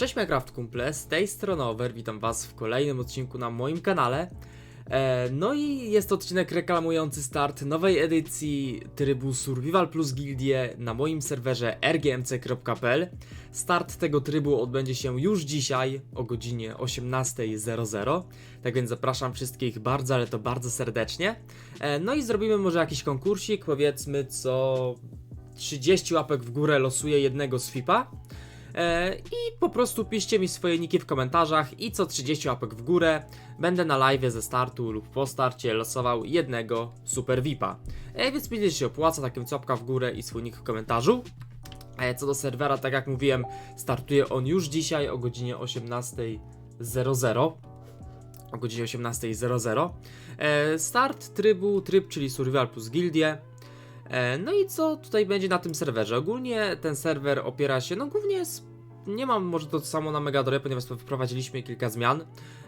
Cześć Minecraft kumple, z tej strony Over, witam was w kolejnym odcinku na moim kanale. E, no i jest to odcinek reklamujący start nowej edycji trybu Survival Plus Gildie na moim serwerze rgmc.pl. Start tego trybu odbędzie się już dzisiaj o godzinie 18.00, tak więc zapraszam wszystkich bardzo, ale to bardzo serdecznie. E, no i zrobimy może jakiś konkursik, powiedzmy co 30 łapek w górę losuje jednego z FIPA. E, I po prostu piszcie mi swoje niki w komentarzach i co 30 łapek w górę będę na live ze startu lub po starcie losował jednego super VIPa. E, więc będzie się opłaca takim łapka w górę i swój nick w komentarzu. E, co do serwera, tak jak mówiłem, startuje on już dzisiaj o godzinie 18.00 o godzinie 18.00. E, Start trybu, tryb, czyli Survival plus Gildie. No i co tutaj będzie na tym serwerze? Ogólnie ten serwer opiera się, no głównie. Nie mam może to samo na Megadropie, ponieważ wprowadziliśmy kilka zmian.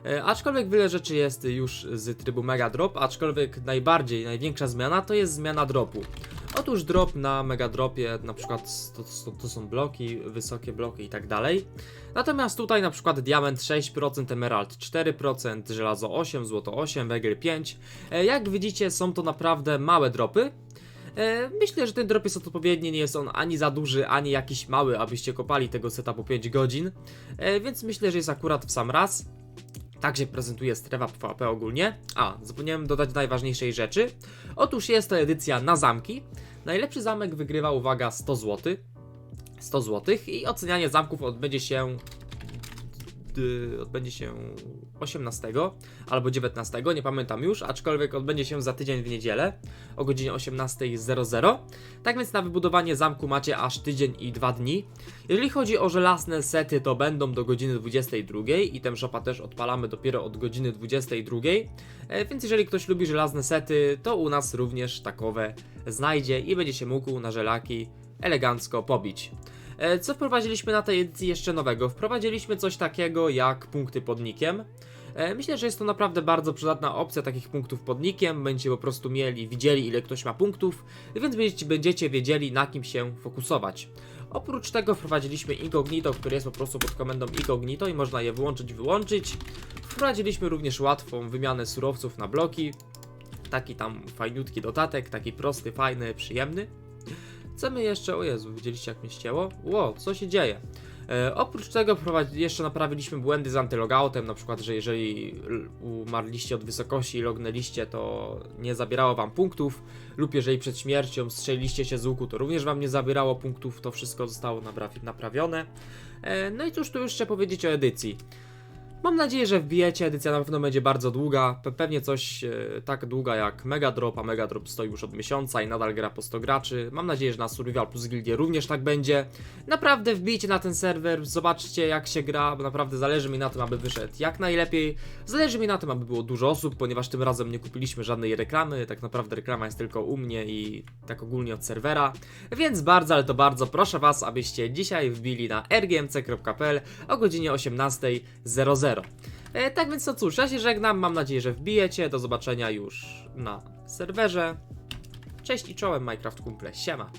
E, aczkolwiek wiele rzeczy jest już z trybu Megadrop, aczkolwiek najbardziej, największa zmiana to jest zmiana dropu. Otóż drop na Megadropie, na przykład to, to, to są bloki, wysokie bloki i tak dalej. Natomiast tutaj na przykład diament 6%, emerald 4%, żelazo 8, złoto 8, węgiel 5. E, Jak widzicie są to naprawdę małe dropy. E, Myślę, że ten drop jest odpowiedni, nie jest on ani za duży, ani jakiś mały, abyście kopali tego seta po 5 godzin, E, więc myślę, że jest akurat w sam raz. Tak się prezentuje strefa PvP ogólnie. A, zapomniałem dodać najważniejszej rzeczy. Otóż jest to edycja na zamki. Najlepszy zamek wygrywa, uwaga, 100 zł. 100 zł i ocenianie zamków odbędzie się odbędzie się 18 albo 19, nie pamiętam już, aczkolwiek odbędzie się za tydzień w niedzielę o godzinie 18.00. Tak więc na wybudowanie zamku macie aż tydzień i dwa dni. Jeżeli chodzi o żelazne sety, to będą do godziny 22 i ten shopa też odpalamy dopiero od godziny 22. E, Więc jeżeli ktoś lubi żelazne sety, to u nas również takowe znajdzie i będzie się mógł na żelaki elegancko pobić. E, Co wprowadziliśmy na tej edycji jeszcze nowego? Wprowadziliśmy coś takiego jak punkty podnikiem. E, Myślę, że jest to naprawdę bardzo przydatna opcja takich punktów podnikiem. Będziecie po prostu mieli, widzieli ile ktoś ma punktów, więc będziecie, wiedzieli na kim się fokusować. Oprócz tego wprowadziliśmy incognito, który jest po prostu pod komendą incognito i można je włączyć, wyłączyć. Wprowadziliśmy również łatwą wymianę surowców na bloki. Taki tam fajniutki dodatek, taki prosty, fajny, przyjemny. Co my jeszcze, o Jezu, widzieliście jak mnie ścięło? Ło, co się dzieje? E, oprócz tego jeszcze naprawiliśmy błędy z antylogoutem, na przykład, że jeżeli umarliście od wysokości i lognęliście, to nie zabierało wam punktów, lub jeżeli przed śmiercią strzeliliście się z łuku, to również wam nie zabierało punktów, to wszystko zostało naprawi- naprawione. E, no i cóż tu jeszcze powiedzieć o edycji? Mam nadzieję, że wbijecie, edycja na pewno będzie bardzo długa, pe- pewnie coś e, tak długa jak Megadrop, a Megadrop stoi już od miesiąca i nadal gra po 100 graczy. Mam nadzieję, że na Survival plus Gildie również tak będzie. Naprawdę wbijcie na ten serwer, zobaczcie jak się gra, bo naprawdę zależy mi na tym, aby wyszedł jak najlepiej. Zależy mi na tym, aby było dużo osób, ponieważ tym razem nie kupiliśmy żadnej reklamy, tak naprawdę reklama jest tylko u mnie i tak ogólnie od serwera. Więc bardzo, ale to bardzo proszę Was, abyście dzisiaj wbili na rgmc.pl o godzinie 18.00. E, tak więc no cóż, ja się żegnam, mam nadzieję, że wbijecie. Do zobaczenia już na serwerze. Cześć i czołem Minecraft Kumple, siema.